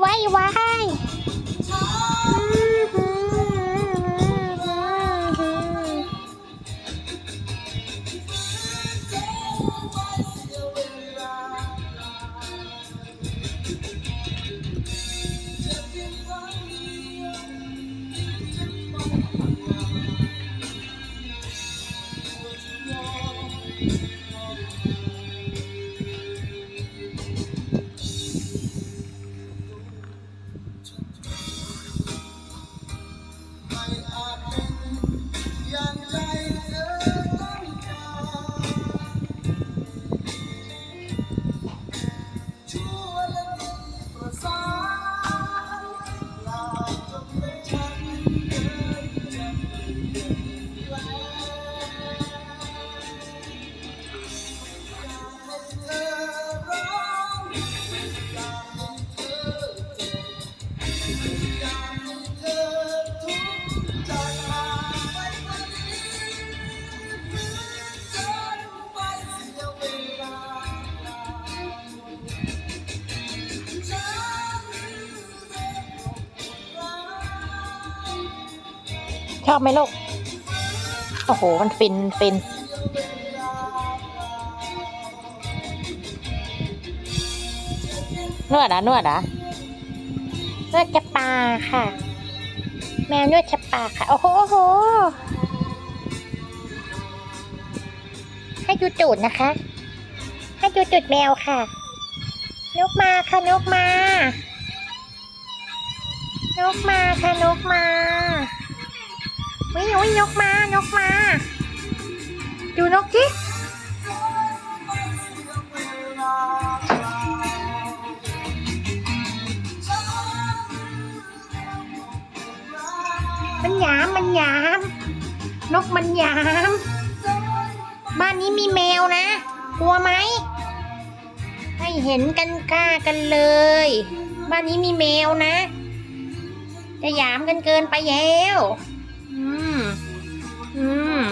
ไว้ไว้ไว้าย ชอบไหมลูก โอ้โห มันฟินฟินนวดอะนวดอะนวดจะปาค่ะ แมวนวดจะปาค่ะ โอ้โหโอ้โห ให้ดูตูดนะคะ ให้ดูตูดแมวค่ะ นกมาค่ะนกมานกมาค่ะนกมา วิ่งวิ่งนกมานกมา ดูนกสิมันหยามมันหยาม นกมันหยาม บ้านนี้มีแมวนะ กลัวไหมให้เห็นกันกล้ากันเลย บ้านนี้มีแมวนะ จะหยามกันเกินไปแล้ว ม อืม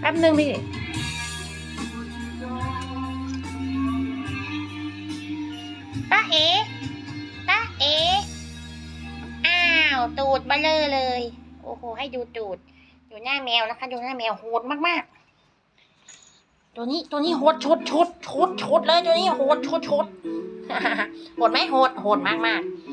แป๊บหนึ่งพี่ตาเอ๋ตาเอ๋อ้าว ตูดเบลเลอร์เลย โอ้โห ให้ดูตูด อยู่หน้าแมวนะคะ ดูหน้าแมวโหดมากๆ ตัวนี้ตัวนี้โหดชดชดชดชดเลยตัวนี้โหดชดชดโหดไหมโหดโหดมากมากๆ